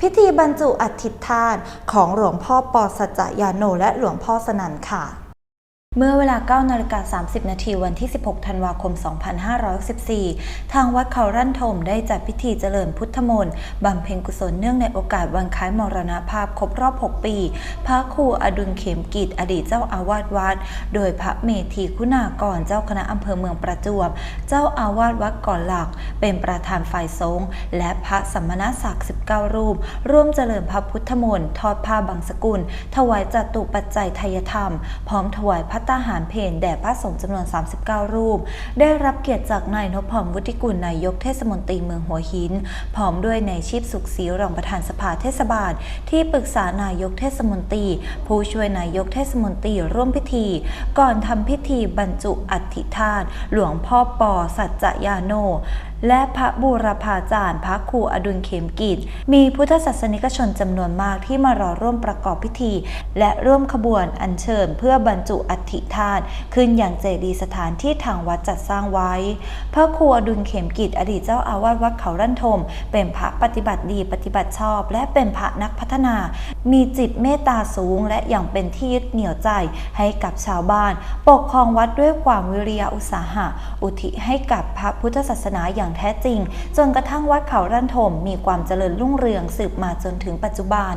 พิธีบรรจุอัฐิธาตุของหลวงพ่อปอสัจจยาโนและหลวงพ่อสนันค่ะ เมื่อเวลา9นาฬิกา30 นาทีวันที่ 16 ธันวาคม 2514 ทางวัดเขารั่นทมได้จัดพิธีเจริญพุทธมนต์บำเพ็ญกุศลเนื่องในโอกาสวันคล้ายมรณภาพครบรอบ 6 ปี พระครูอดุลเขมกิจอดีตเจ้าอาวาสวัด โดยพระเมธีคุณากรเจ้าคณะอำเภอเมืองประจวบ เจ้าอาวาสวัดก่อนหลัก เป็นประธานฝ่ายสงฆ์และพระสัมมณศักดิ์ 19 รูป ร่วมเจริญพระพุทธมนต์ทอดผ้าบางสกุล ถวายจตุปัจจัยทายธรรม พร้อมถวายพัตตาหารเพนแด่พระสงฆ์จำนวน 39 รูป ได้รับเกียรติจากนายนพพรวุฒิกุลนายกเทศมนตรีเมืองหัวหิน พร้อมด้วยนายชีพสุขศรีรองประธานสภาเทศบาล ที่ปรึกษานายกเทศมนตรี ผู้ช่วยนายกเทศมนตรีร่วมพิธี ก่อนทำพิธีบรรจุอัฐิธาตุหลวงพ่อปอสัจจยาโนและพระบูรพาจารย์พระครูอดุลเขมกิจ มีพุทธศาสนิกชนจำนวนมากที่มารอร่วมประกอบพิธี และร่วมขบวนอัญเชิญเพื่อบรรจุอัฐิธาตุขึ้นอย่างเจดีย์สถานที่ทางวัดจัดสร้างไว้ พระครูอดุลเขมกิจอดีตเจ้าอาวาสวัดเขารั่นทม เป็นพระปฏิบัติดีปฏิบัติชอบ และเป็นพระนักพัฒนา มีจิตเมตตาสูง และอย่างเป็นที่ยึดเหนี่ยวใจให้กับชาวบ้าน ปกครองวัดด้วยความวิริยะอุตสาหะ อุทิให้กับพระพุทธศาสนาอย่างแท้จริง จนกระทั่งวัดเขารั่นทมมีความเจริญรุ่งเรืองสืบมาจนถึงปัจจุบัน